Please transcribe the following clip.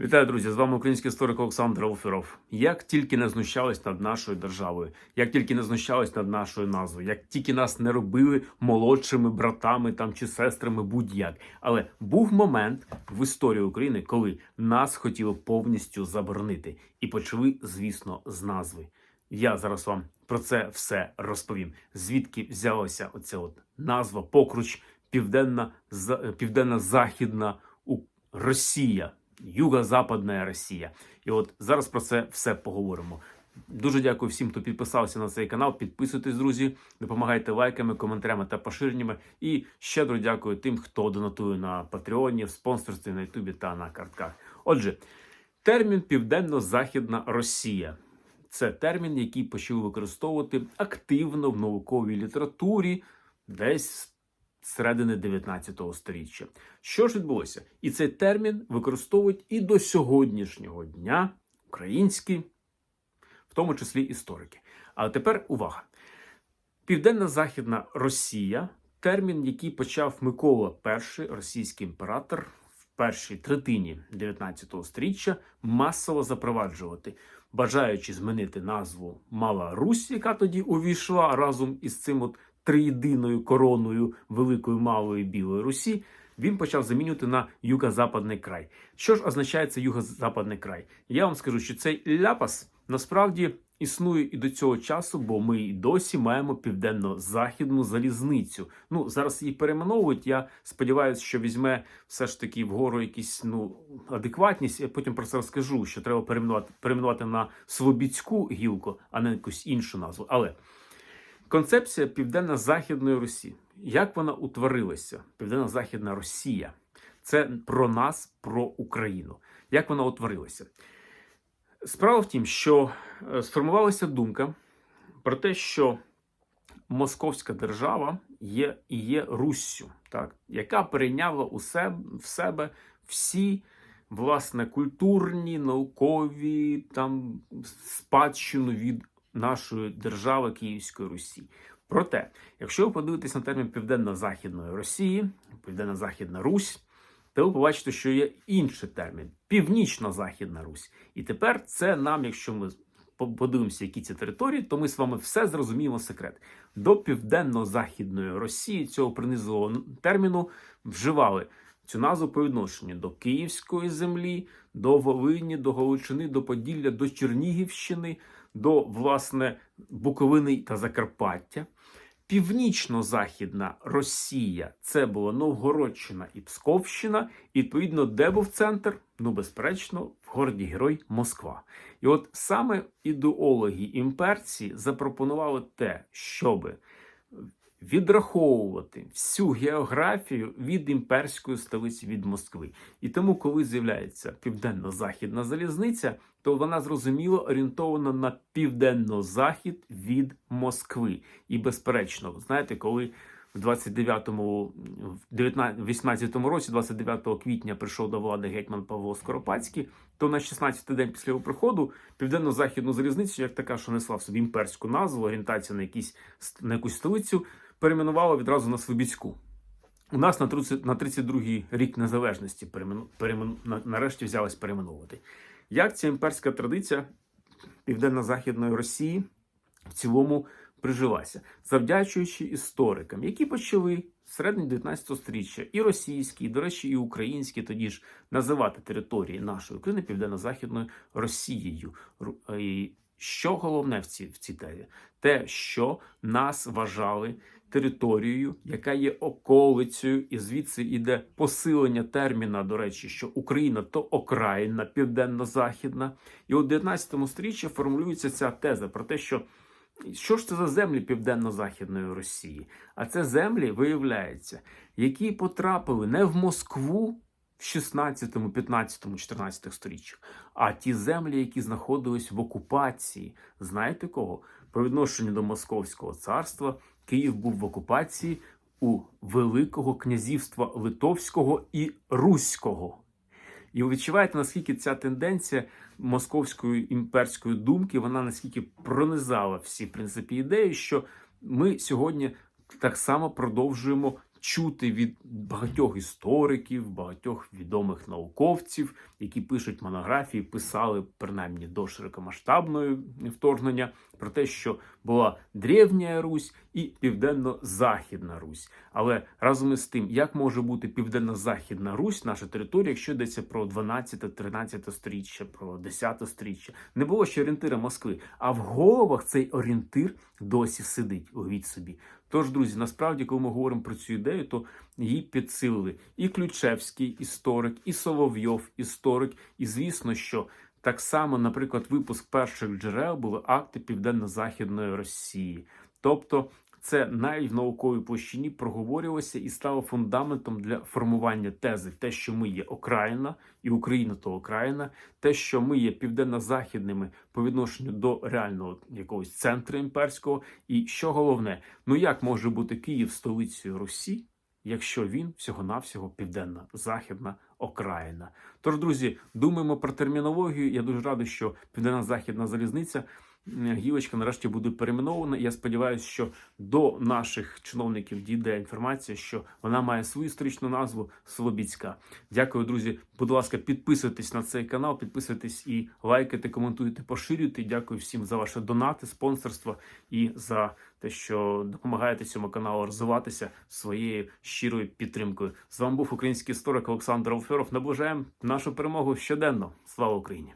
Вітаю, друзі! З вами український історик Олександр Олферов. Як тільки не знущались над нашою державою, як тільки не знущались над нашою назвою, як тільки нас не робили молодшими братами там чи сестрами, будь-як. Але був момент в історії України, коли нас хотіли повністю заборонити, і почали, звісно, з назви. Я зараз вам про це все розповім. Звідки взялася оця от назва Покруч, південна За- південно-західна Росія. Юго-Западна Росія. І от зараз про це все поговоримо. Дуже дякую всім, хто підписався на цей канал. Підписуйтесь, друзі, допомагайте лайками, коментарями та поширеннями. І щедро дякую тим, хто донатує на Патреоні, в спонсорстві на Ютубі та на картках. Отже, термін Південно-Західна Росія. Це термін, який почали використовувати активно в науковій літературі десь з середини 19 століття. Що ж відбулося? І цей термін використовують і до сьогоднішнього дня українські, в тому числі історики. Але тепер увага: Південно-Західна Росія термін, який почав Микола І, російський імператор, в першій третині 19 століття масово запроваджувати, бажаючи змінити назву Мала Русь, яка тоді увійшла разом із цим от триєдиною короною Великої Малої Білої Русі. Він почав замінювати на юго-западний край. Що ж означає це юго-западний край? Я вам скажу, що цей ляпас насправді існує і до цього часу, бо ми і досі маємо південно-західну залізницю. Ну зараз її перейменовують. Я сподіваюся, що візьме все ж таки вгору якісь ну адекватність. Я потім про це розкажу, що треба перейменувати, перейменувати на Слобідську гілку, а не якусь іншу назву. Але концепція південно-західної Русі. Як вона утворилася? Південно-західна Росія. Це про нас, про Україну. Як вона утворилася? Справа в тім, що е, сформувалася думка про те, що Московська держава є і є Руссю, так, яка перейняла у себе, в себе всі власне культурні, наукові там спадщину від нашої держави Київської Русі. Проте, якщо ви подивитесь на термін Південно-Західної Росії, Південно-Західна Русь, то ви побачите, що є інший термін Північно-Західна Русь. І тепер це нам, якщо ми подивимося, які ці території, то ми з вами все зрозуміємо секрет. До Південно-Західної Росії цього принизливого терміну вживали цю назву по відношенню до Київської землі, до Волині, до Галичини, до Поділля, до Чернігівщини, до власне Буковини та Закарпаття. Північно-західна Росія це була Новгородщина і Псковщина. І відповідно, де був центр? Ну, безперечно, в городі Герой Москва. І от саме ідеологи імперці запропонували те, щоб відраховувати всю географію від імперської столиці від Москви. І тому, коли з'являється південно-західна залізниця, то вона зрозуміло орієнтована на південно-захід від Москви. І безперечно, знаєте, коли в 29-му, в 18-му році, 29 квітня, прийшов до влади гетьман Павло Скоропадський, то на 16-й день після його приходу південно-західну залізницю, як така, що несла в собі імперську назву, орієнтація на якісь на якусь столицю, перейменувала відразу на Слобідську. У нас на 30, на 32-й рік незалежності переймену, переймену, на- нарешті взялась перейменовувати. Як ця імперська традиція південно-західної Росії в цілому прижилася, завдячуючи історикам, які почали з середини 19 століття і російські, і, до речі, і українські тоді ж називати території нашої України південно-західною Росією. Ру- І що головне в цій в цій темі? Те, що нас вважали територією, яка є околицею, і звідси йде посилення терміна, до речі, що Україна то окраїна південно-західна. І у 19 сторіччі формулюється ця теза про те, що що ж це за землі південно-західної Росії? А це землі, виявляється, які потрапили не в Москву в 16, 15, 14 сторіччях, а ті землі, які знаходились в окупації. Знаєте кого? По відношенню до Московського царства Київ був в окупації у Великого князівства Литовського і Руського. І ви відчуваєте, наскільки ця тенденція московської імперської думки, вона наскільки пронизала всі в принципі ідеї, що ми сьогодні так само продовжуємо чути від багатьох істориків, багатьох відомих науковців, які пишуть монографії, писали принаймні до широкомасштабної вторгнення про те, що була древня Русь і південно-західна Русь. Але разом із тим, як може бути південно-західна Русь, наша територія, якщо йдеться про 12-13 сторіччя, про 10 сторіччя, не було ще орієнтира Москви, а в головах цей орієнтир досі сидить. Уявіть собі. Тож, друзі, насправді, коли ми говоримо про цю ідею, то її підсилили і Ключевський історик, і Соловйов історик, і звісно, що так само, наприклад, випуск перших джерел були акти Південно-Західної Росії. Тобто, це навіть в науковій площині проговорювалося і стало фундаментом для формування тези, те, що ми є окраїна, і Україна то окраїна, те, що ми є південно-західними по відношенню до реального якогось центру імперського. І що головне, ну як може бути Київ столицею Русі, якщо він всього-навсього південно-західна окраїна? Тож, друзі, думаємо про термінологію. Я дуже радий, що південно-західна залізниця. Гілочка нарешті буде перейменована. Я сподіваюся, що до наших чиновників дійде інформація, що вона має свою історичну назву Слобідська. Дякую, друзі. Будь ласка, підписуйтесь на цей канал, підписуйтесь і лайкайте, коментуйте, поширюйте. Дякую всім за ваші донати, спонсорство і за те, що допомагаєте цьому каналу розвиватися своєю щирою підтримкою. З вами був український історик Олександр Алферов. Наближаємо нашу перемогу щоденно. Слава Україні!